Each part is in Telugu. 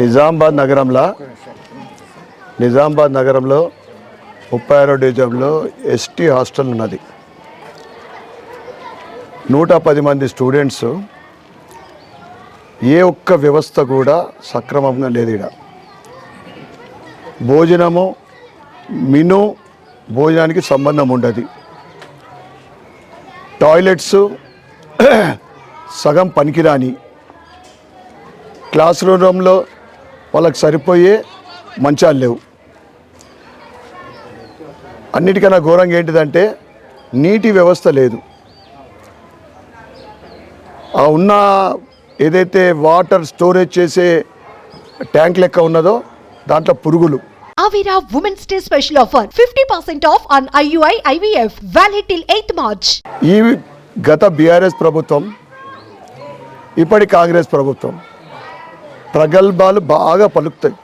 నిజామాబాద్ నగరంలో నిజామాబాద్ నగరంలో ముప్పై ఆరో డివిజన్లో ఎస్టీ హాస్టల్ ఉన్నది. నూట పది మంది స్టూడెంట్స్ ఏ ఒక్క వ్యవస్థ కూడా సక్రమంగా లేదు ఇక్కడ భోజనము మిను భోజనానికి సంబంధం ఉండదు. టాయిలెట్స్ సగం పనికిరాని. క్లాస్ రూమ్లో వాళ్ళకి సరిపోయే మంచాలు లేవు. అన్నిటికన్నా ఘోరంగా ఏంటిదంటే నీటి వ్యవస్థ లేదు. ఆ ఉన్న ఏదైతే వాటర్ స్టోరేజ్ చేసే ట్యాంక్ లెక్క ఉన్నదో దాంట్లో పురుగులు. Avira Women's Day special offer 50% off on IUI IVF valid till 8th March. ఈ గత బీఆర్ఎస్ ప్రభుత్వం ఇప్పటి కాంగ్రెస్ ప్రభుత్వం ప్రగల్భాలు బాగా పలుకుతాయి.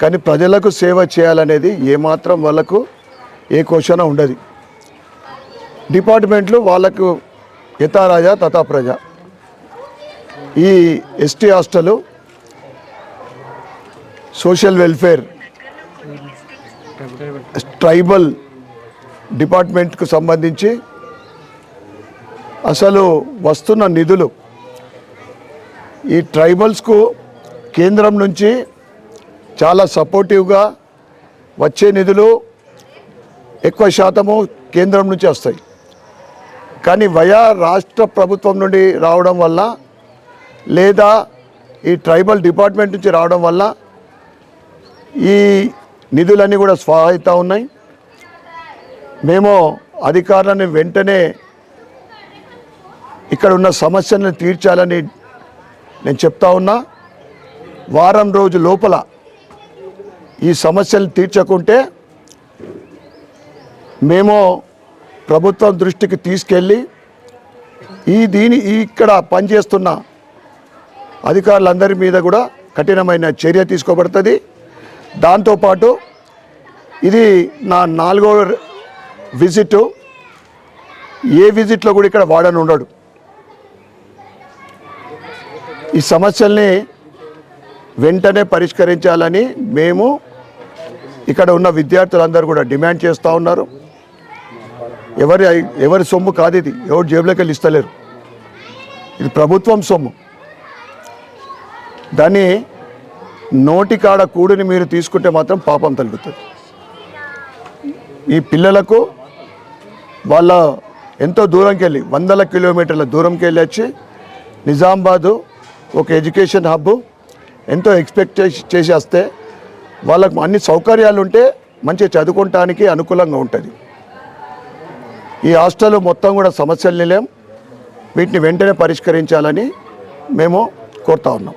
కానీ ప్రజలకు సేవ చేయాలనేది ఏమాత్రం వాళ్ళకు ఏ క్వశ్చన ఉండదు. డిపార్ట్మెంట్లు వాళ్ళకు యథా రాజా తథా ప్రజ ఈ ST hostel social welfare tribal డిపార్ట్మెంట్కు సంబంధించి అసలు వస్తున్న నిధులు ఈ ట్రైబల్స్కు కేంద్రం నుంచి చాలా సపోర్టివ్గా వచ్చే నిధులు ఎక్కువ శాతము కేంద్రం నుంచి వస్తాయి. కానీ వయా రాష్ట్ర ప్రభుత్వం నుండి రావడం వల్ల లేదా ఈ ట్రైబల్ డిపార్ట్మెంట్ నుంచి రావడం వల్ల ఈ నిధులన్నీ కూడా స్వాహిత ఉన్నాయి. మేము అధికారులను వెంటనే ఇక్కడ ఉన్న సమస్యలను తీర్చాలని నేను చెప్తా ఉన్నా వారం రోజు లోపల ఈ సమస్యలు తీర్చకుంటే మేము ప్రభుత్వం దృష్టికి తీసుకెళ్ళి ఈ దీని ఇక్కడ పనిచేస్తున్న అధికారులందరి మీద కూడా కఠినమైన చర్య తీసుకోబడుతుంది. దాంతోపాటు ఇది నా నాలుగో విజిట్. ఏ విజిట్లో కూడా ఇక్కడ వాడని ఉండడు ఈ సమస్యల్ని వెంటనే పరిష్కరించాలని మేము ఇక్కడ ఉన్న విద్యార్థులందరూ కూడా డిమాండ్ చేస్తూ ఉన్నారు. ఎవరి ఎవరి సొమ్ము కాదు ఇది. ఎవరు జేబులోకి ఇస్తలేరు. ఇది ప్రభుత్వం సొమ్ము. దాన్ని నోటి కాడ కూడిని మీరు తీసుకుంటే మాత్రం పాపం తగ్గుతుంది ఈ పిల్లలకు వాళ్ళ ఎంతో దూరంకి వెళ్ళి వందల కిలోమీటర్ల దూరంకి వెళ్ళి వచ్చి నిజామాబాదు ఒక ఎడ్యుకేషన్ హబ్ ఎంతో ఎక్స్పెక్ట్ చేసి వస్తే వాళ్ళకు అన్ని సౌకర్యాలు ఉంటే మంచిగా చదువుకోవటానికి అనుకూలంగా ఉంటుంది. ఈ హాస్టల్ మొత్తం కూడా సమస్యలు నిలయం. వీటిని వెంటనే పరిష్కరించాలని మేము కోరుతా ఉన్నాం.